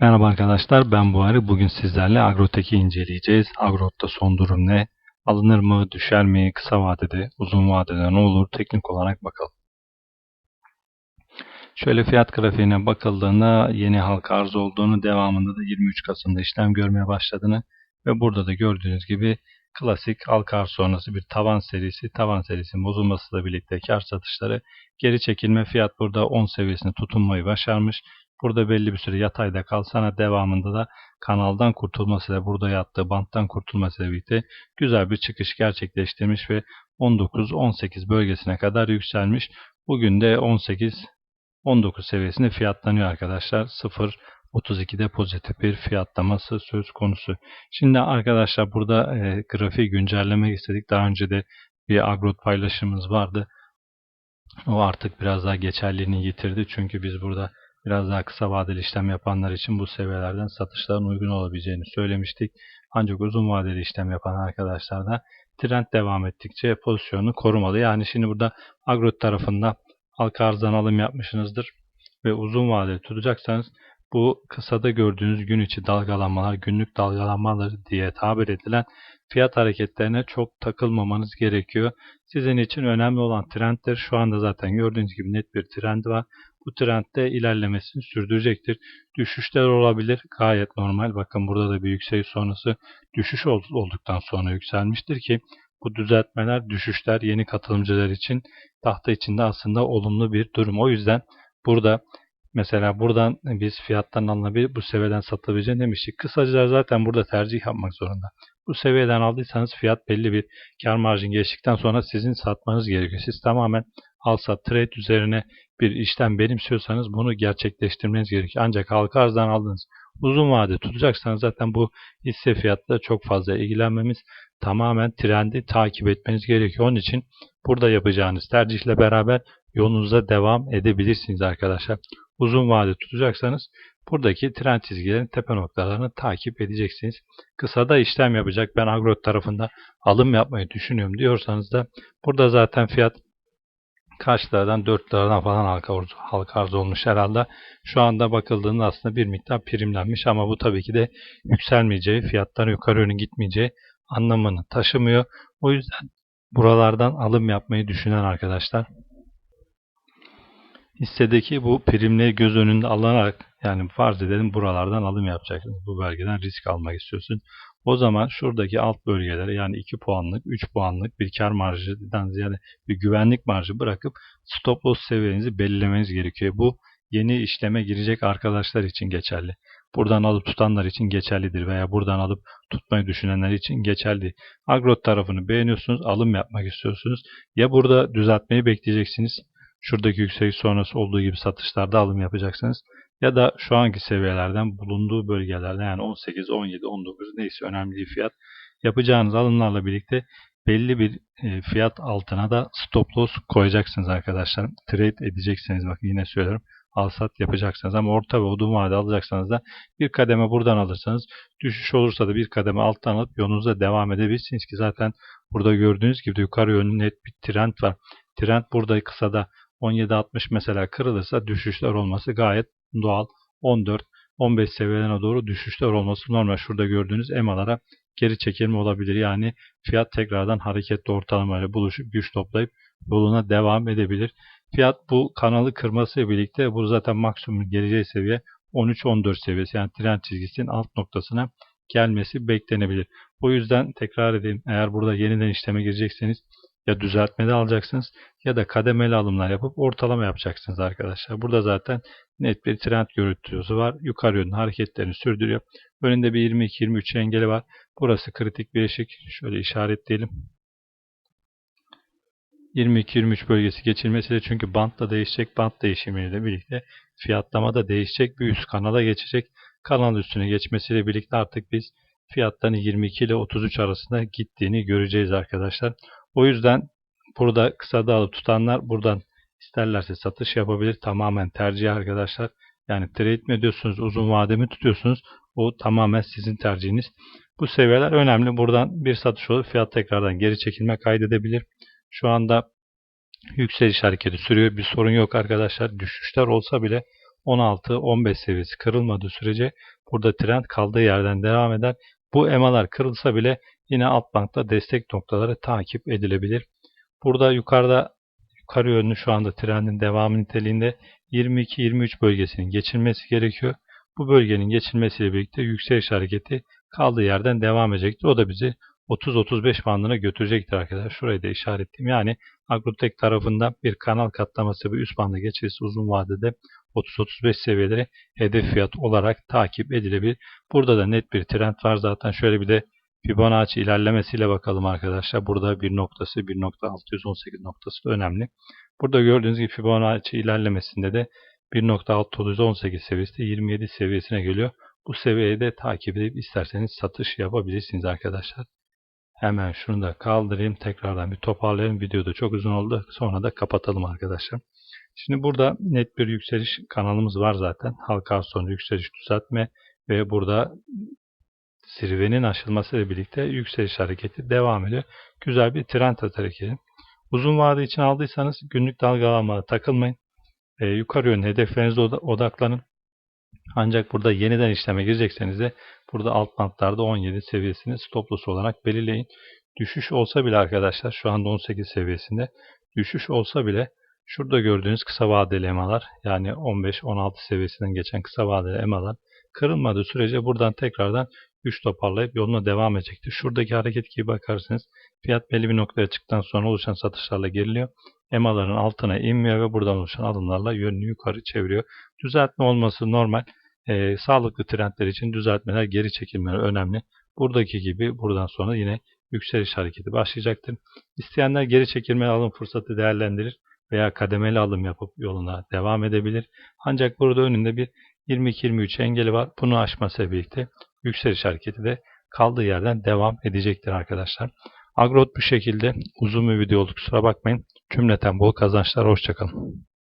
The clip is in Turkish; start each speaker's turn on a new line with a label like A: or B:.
A: Merhaba arkadaşlar ben Buhari. Bugün sizlerle Agrotech'i inceleyeceğiz. Agrot'ta son durum ne? Alınır mı? Düşer mi? Kısa vadede, uzun vadede ne olur? Teknik olarak bakalım. Şöyle fiyat grafiğine bakıldığında yeni halka arz olduğunu, devamında da 23 Kasım'da işlem görmeye başladığını ve burada da gördüğünüz gibi klasik halka arz sonrası bir tavan serisi, tavan serisinin bozulmasıyla birlikte kar satışları, geri çekilme fiyat burada 10 seviyesinde tutunmayı başarmış. Burada belli bir süre yatayda kalsana devamında da kanaldan kurtulmasıyla burada yattığı banttan kurtulmasıyla birlikte güzel bir çıkış gerçekleştirmiş ve 19-18 bölgesine kadar yükselmiş. Bugün de 18 19 seviyesinde fiyatlanıyor arkadaşlar. 0 32'de pozitif bir fiyatlaması söz konusu. Şimdi arkadaşlar burada e, grafiği güncellemek istedik. Daha önce de bir agrot paylaşımımız vardı. O artık biraz daha geçerliliğini yitirdi. Çünkü biz burada biraz daha kısa vadeli işlem yapanlar için bu seviyelerden satışların uygun olabileceğini söylemiştik. Ancak uzun vadeli işlem yapan arkadaşlar da trend devam ettikçe pozisyonunu korumalı. Yani şimdi burada agrot tarafında halka arzdan alım yapmışsınızdır ve uzun vadeli tutacaksanız bu kısada gördüğünüz gün içi dalgalanmalar, günlük dalgalanmalar diye tabir edilen fiyat hareketlerine çok takılmamanız gerekiyor. Sizin için önemli olan trenddir. Şu anda zaten gördüğünüz gibi net bir trend var. Bu trendde ilerlemesini sürdürecektir. Düşüşler olabilir. Gayet normal. Bakın burada da bir yükseliş sonrası düşüş olduktan sonra yükselmiştir ki bu düzeltmeler, düşüşler yeni katılımcılar için tahta içinde aslında olumlu bir durum. O yüzden burada Mesela buradan biz fiyattan alınabilir bu seviyeden satabileceğini demiştik. Kısacılar zaten burada tercih yapmak zorunda. Bu seviyeden aldıysanız fiyat belli bir kar marjin geçtikten sonra sizin satmanız gerekiyor. Siz tamamen al sat trade üzerine bir işlem benimsiyorsanız bunu gerçekleştirmeniz gerekiyor. Ancak halka arzdan aldığınız uzun vade tutacaksanız zaten bu hisse fiyatla çok fazla ilgilenmemiz tamamen trendi takip etmeniz gerekiyor. Onun için burada yapacağınız tercihle beraber yolunuza devam edebilirsiniz arkadaşlar. Uzun vade tutacaksanız buradaki trend çizgilerin tepe noktalarını takip edeceksiniz. Kısada işlem yapacak ben agro tarafında alım yapmayı düşünüyorum diyorsanız da burada zaten fiyat kaç liradan 4 liradan falan halka, halka arz olmuş herhalde. Şu anda bakıldığında aslında bir miktar primlenmiş ama bu tabii ki de yükselmeyeceği, fiyatlar yukarı yönü gitmeyeceği anlamını taşımıyor. O yüzden buralardan alım yapmayı düşünen arkadaşlar hissedeki bu primleri göz önünde alınarak yani farz edelim buralardan alım yapacaksınız. Bu belgeden risk almak istiyorsun. O zaman şuradaki alt bölgelere yani 2 puanlık, 3 puanlık bir kar marjından ziyade bir güvenlik marjı bırakıp stop loss seviyenizi belirlemeniz gerekiyor. Bu yeni işleme girecek arkadaşlar için geçerli. Buradan alıp tutanlar için geçerlidir veya buradan alıp tutmayı düşünenler için geçerli. Agrot tarafını beğeniyorsunuz, alım yapmak istiyorsunuz. Ya burada düzeltmeyi bekleyeceksiniz şuradaki yükseliş sonrası olduğu gibi satışlarda alım yapacaksınız. Ya da şu anki seviyelerden bulunduğu bölgelerden yani 18, 17, 19 neyse önemli bir fiyat yapacağınız alımlarla birlikte belli bir e, fiyat altına da stop loss koyacaksınız arkadaşlar. Trade edeceksiniz. Bakın yine söylüyorum. Al sat yapacaksınız ama orta ve uzun vade alacaksanız da bir kademe buradan alırsanız düşüş olursa da bir kademe alttan alıp yolunuza devam edebilirsiniz ki zaten burada gördüğünüz gibi yukarı yönlü net bir trend var. Trend burada kısada 17.60 mesela kırılırsa düşüşler olması gayet doğal. 14 15 seviyelerine doğru düşüşler olması normal. Şurada gördüğünüz EMA'lara geri çekilme olabilir. Yani fiyat tekrardan hareketli ortalamayla buluşup güç toplayıp yoluna devam edebilir. Fiyat bu kanalı kırması birlikte bu zaten maksimum geleceği seviye 13-14 seviyesi yani trend çizgisinin alt noktasına gelmesi beklenebilir. O yüzden tekrar edeyim eğer burada yeniden işleme girecekseniz ya düzeltmede alacaksınız ya da kademeli alımlar yapıp ortalama yapacaksınız arkadaşlar. Burada zaten net bir trend görüntüsü var. Yukarı yönlü hareketlerini sürdürüyor. Önünde bir 22-23 engeli var. Burası kritik bir eşik. Şöyle işaretleyelim. 22-23 bölgesi geçilmesiyle çünkü bantla değişecek. Bant değişimiyle birlikte fiyatlama da değişecek. Bir üst kanala geçecek. Kanal üstüne geçmesiyle birlikte artık biz fiyatların 22 ile 33 arasında gittiğini göreceğiz arkadaşlar. O yüzden burada kısa dağlı tutanlar buradan isterlerse satış yapabilir. Tamamen tercih arkadaşlar. Yani trade mi ediyorsunuz, uzun vade tutuyorsunuz? O tamamen sizin tercihiniz. Bu seviyeler önemli. Buradan bir satış olur. Fiyat tekrardan geri çekilme kaydedebilir. Şu anda yükseliş hareketi sürüyor. Bir sorun yok arkadaşlar. Düşüşler olsa bile 16-15 seviyesi kırılmadığı sürece burada trend kaldığı yerden devam eder. Bu EMA'lar kırılsa bile yine alt bantta destek noktaları takip edilebilir. Burada yukarıda yukarı yönlü şu anda trendin devamı niteliğinde 22-23 bölgesinin geçilmesi gerekiyor. Bu bölgenin geçilmesiyle birlikte yükseliş hareketi kaldığı yerden devam edecektir. O da bizi 30-35 bandına götürecektir arkadaşlar. Şurayı da işaretleyeyim. Yani Agrotek tarafından bir kanal katlaması ve üst banda geçilisi uzun vadede 30-35 seviyeleri hedef fiyat olarak takip edilebilir. Burada da net bir trend var zaten. Şöyle bir de Fibonacci ilerlemesiyle bakalım arkadaşlar. Burada bir noktası 1.618 noktası da önemli. Burada gördüğünüz gibi Fibonacci ilerlemesinde de 1.618 seviyesi de 27 seviyesine geliyor. Bu seviyeyi de takip edip isterseniz satış yapabilirsiniz arkadaşlar. Hemen şunu da kaldırayım. Tekrardan bir toparlayalım. Video da çok uzun oldu. Sonra da kapatalım arkadaşlar. Şimdi burada net bir yükseliş kanalımız var zaten. Halka sonra yükseliş düzeltme ve burada zirvenin aşılması ile birlikte yükseliş hareketi devam ediyor. Güzel bir trend hareketi. Uzun vade için aldıysanız günlük dalgalanmaya takılmayın. E, yukarı yönlü hedeflerinize odaklanın. Ancak burada yeniden işleme girecekseniz de burada alt bantlarda 17 seviyesini stop loss olarak belirleyin. Düşüş olsa bile arkadaşlar şu anda 18 seviyesinde düşüş olsa bile şurada gördüğünüz kısa vadeli emalar yani 15-16 seviyesinden geçen kısa vadeli emalar kırılmadığı sürece buradan tekrardan güç toparlayıp yoluna devam edecektir. Şuradaki hareket gibi bakarsınız fiyat belli bir noktaya çıktıktan sonra oluşan satışlarla geriliyor. EMA'ların altına inmiyor ve buradan oluşan alımlarla yönünü yukarı çeviriyor. Düzeltme olması normal. E, sağlıklı trendler için düzeltmeler, geri çekilmeler önemli. Buradaki gibi buradan sonra yine yükseliş hareketi başlayacaktır. İsteyenler geri çekilme alım fırsatı değerlendirir veya kademeli alım yapıp yoluna devam edebilir. Ancak burada önünde bir 22-23 engeli var. Bunu aşması birlikte yükseliş hareketi de kaldığı yerden devam edecektir arkadaşlar. Agrot bu şekilde uzun bir video oldu kusura bakmayın. Cümleten bol kazançlar hoşçakalın.